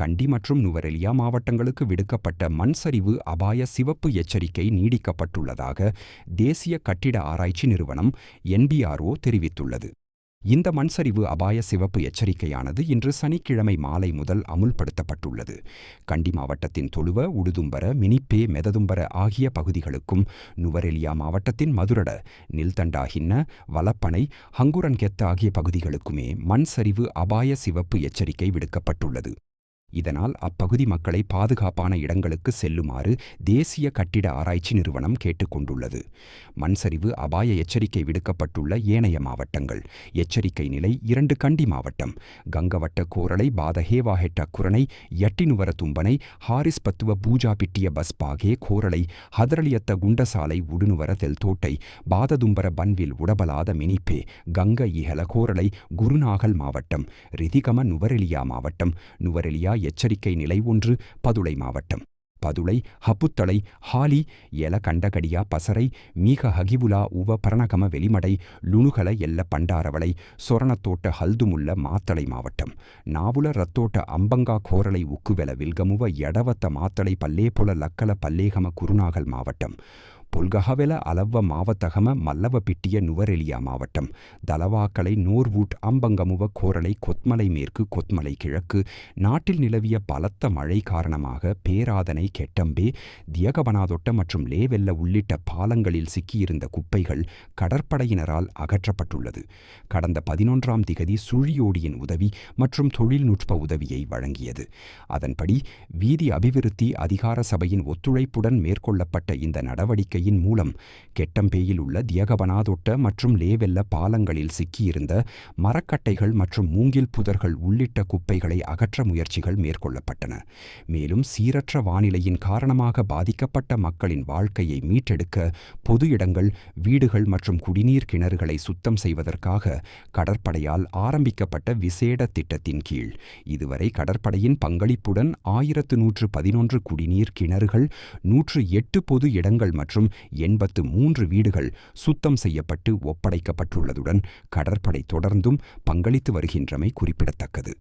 கண்டி மற்றும் நுவரெலியா மாவட்டங்களுக்கு விடுக்கப்பட்ட மண் சரிவு அபாய சிவப்பு எச்சரிக்கை நீடிக்கப்பட்டுள்ளதாக தேசிய கட்டிட ஆராய்ச்சி நிறுவனம் என்பிஆர்ஓ தெரிவித்துள்ளது. இந்த மண்சரிவு அபாய சிவப்பு எச்சரிக்கையானது இன்று சனிக்கிழமை மாலை முதல் அமுல்படுத்தப்பட்டுள்ளது. கண்டி மாவட்டத்தின் தொழுவ உடுதும்பர மினிப்பே மெததும்பர ஆகிய பகுதிகளுக்கும் நுவரெலியா மாவட்டத்தின் மதுரட நில்தண்டாகின்ன வலப்பனை ஹங்குரன்கெத்த ஆகிய பகுதிகளுக்குமே மண் சரிவு அபாய சிவப்பு எச்சரிக்கை விடுக்கப்பட்டுள்ளது. இதனால் அப்பகுதி மக்களை பாதுகாப்பான இடங்களுக்கு செல்லுமாறு தேசிய கட்டிட ஆராய்ச்சி நிறுவனம் கேட்டுக்கொண்டுள்ளது. மண்சரிவு அபாய எச்சரிக்கை விடுக்கப்பட்டுள்ள ஏனைய மாவட்டங்கள். எச்சரிக்கை நிலை இரண்டு கண்டி மாவட்டம். கங்கவட்ட கோரளை பாதஹேவாஹெட்ட குரணை எட்டினுவர தும்பனை ஹாரிஸ் பத்துவ பூஜா பிட்டிய பஸ் பாகே கோரளை ஹதரளியத்த குண்டசாலை உடுனுவர தெல்தோட்டை பாததும்பர பன்வில் உடபலாத மினிப்பே கங்க இஹல கோரளை குருநாகல் மாவட்டம் ரிதிகம நுவரெலியா மாவட்டம் நுவரெலியா எச்சரிக்கை நிலை ஒன்று பதுளை மாவட்டம். பதுளை ஹப்புத்தளை ஹாலி எல கண்டகடியா பசரை மீக ஹகிவுலா உவ பரணகம வெளிமடை லுணுகல எல்ல பண்டாரவளை சொரணத்தோட்ட ஹல்துமுல்ல மாத்தளை மாவட்டம். நாவுல ரத்தோட்ட அம்பங்கா கோரளை உக்குவெல வில்கமுவ எடவத்த மாத்தளை பல்லேபொல லக்கல பல்லேகம குருநாகல் மாவட்டம். பொல்கஹவெல அலவ்வ மாவத்தகம மல்லவ பிட்டிய நுவரெலியா மாவட்டம். தலவாக்கலை நோர்வூட் அம்பங்கமுவ கோரளை கொத்மலை மேற்கு கொத்மலை கிழக்கு. நாட்டில் நிலவிய பலத்த மழை காரணமாக பேராதனை கெட்டம்பே தியகபனாதொட்ட மற்றும் லேவெல்ல உள்ளிட்ட பாலங்களில் சிக்கியிருந்த குப்பைகள் கடற்படையினரால் அகற்றப்பட்டுள்ளது. கடந்த பதினொன்றாம் திகதி சுழியோடியின் உதவி மற்றும் தொழில்நுட்ப உதவியை வழங்கியது. அதன்படி வீதி அபிவிருத்தி அதிகார சபையின் ஒத்துழைப்புடன் மேற்கொள்ளப்பட்ட இந்த நடவடிக்கை நடவடிக்கையின் மூலம் கெட்டம்பேயில் உள்ள தியகபனாதொட்ட மற்றும் லேவெல்ல பாலங்களில் சிக்கியிருந்த மரக்கட்டைகள் மற்றும் மூங்கில் புதர்கள் உள்ளிட்ட குப்பைகளை அகற்ற முயற்சிகள் மேற்கொள்ளப்பட்டன. மேலும் சீரற்ற வானிலையின் காரணமாக பாதிக்கப்பட்ட மக்களின் வாழ்க்கையை மீட்டெடுக்க பொது இடங்கள் வீடுகள் மற்றும் குடிநீர் கிணறுகளை சுத்தம் செய்வதற்காக கடற்படையால் ஆரம்பிக்கப்பட்ட விசேட திட்டத்தின் கீழ். இதுவரை கடற்படையின் பங்களிப்புடன் ஆயிரத்து நூற்று பதினொன்று குடிநீர் கிணறுகள் நூற்று எட்டு பொது இடங்கள் மற்றும் எண்பத்து மூன்று வீடுகள் சுத்தம் செய்யப்பட்டு ஒப்படைக்கப்பட்டுள்ளதுடன் கடற்படை தொடர்ந்தும் பங்களித்து வருகின்றமை குறிப்பிடத்தக்கது.